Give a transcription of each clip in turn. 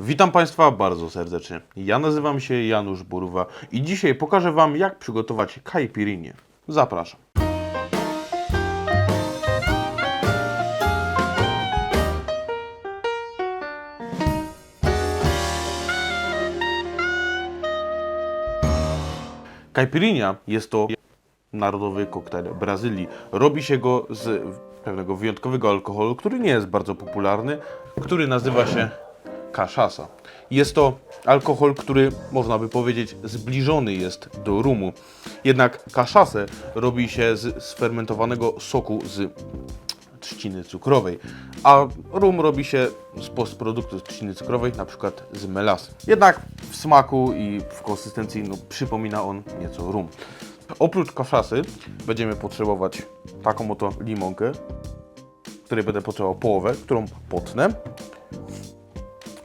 Witam Państwa bardzo serdecznie. Ja nazywam się Janusz Burwa i dzisiaj pokażę Wam, jak przygotować caipirinę. Zapraszam. Caipirinha jest to narodowy koktajl Brazylii. Robi się go z pewnego wyjątkowego alkoholu, który nie jest bardzo popularny, który nazywa się cachaça. Jest to alkohol, który można by powiedzieć zbliżony jest do rumu. Jednak kaszasę robi się z sfermentowanego soku z trzciny cukrowej, a rum robi się z postproduktu trzciny cukrowej, na przykład z melasy. Jednak w smaku i w konsystencji no, przypomina on nieco rum. Oprócz kaszasy będziemy potrzebować taką oto limonkę, której będę potrzebował połowę, którą potnę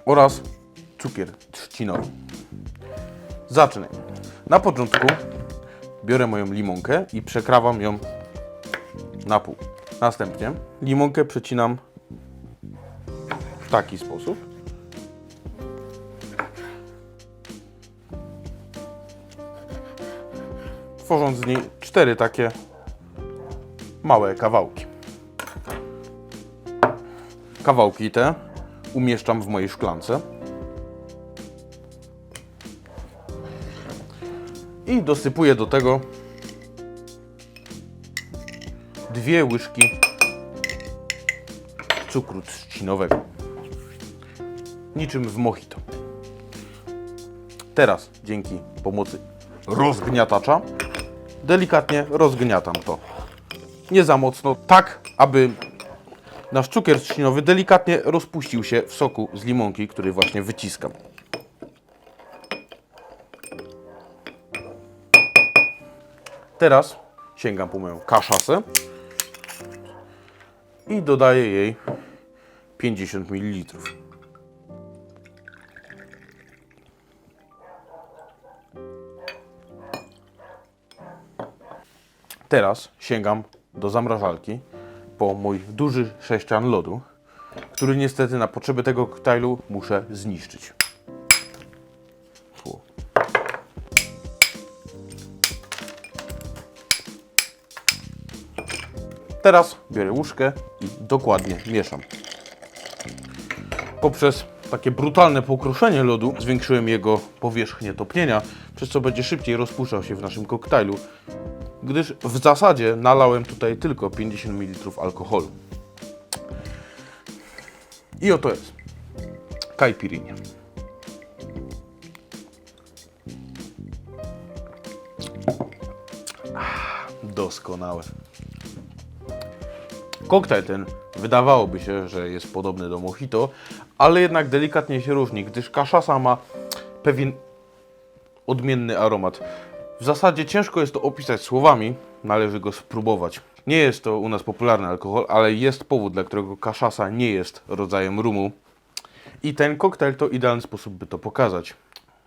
oraz cukier trzcinowy. Zacznę. Na początku biorę moją limonkę i przekrawam ją na pół. Następnie limonkę przecinam w taki sposób. Tworząc z niej cztery takie małe kawałki. Kawałki te umieszczam w mojej szklance. I dosypuję do tego dwie łyżki cukru trzcinowego. Niczym w mojito. Teraz dzięki pomocy rozgniatacza delikatnie rozgniatam to. Nie za mocno, tak aby nasz cukier trzcinowy delikatnie rozpuścił się w soku z limonki, który właśnie wyciskam. Teraz sięgam po moją kaszasę i dodaję jej 50 ml. Teraz sięgam do zamrażalki po mój duży sześcian lodu, który niestety na potrzeby tego koktajlu muszę zniszczyć. Teraz biorę łóżkę i dokładnie mieszam. Poprzez takie brutalne pokruszenie lodu zwiększyłem jego powierzchnię topnienia, przez co będzie szybciej rozpuszczał się w naszym koktajlu, gdyż w zasadzie nalałem tutaj tylko 50 ml alkoholu. I oto jest caipirinha. Ah, Doskonałe. Koktajl ten wydawałoby się, że jest podobny do mojito, ale jednak delikatnie się różni, gdyż kaszasa ma pewien odmienny aromat. W zasadzie ciężko jest to opisać słowami, należy go spróbować. Nie jest to u nas popularny alkohol, ale jest powód, dla którego kaszasa nie jest rodzajem rumu. I ten koktajl to idealny sposób, by to pokazać.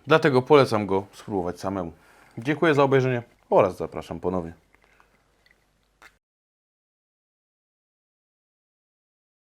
Dlatego polecam go spróbować samemu. Dziękuję za obejrzenie oraz zapraszam ponownie.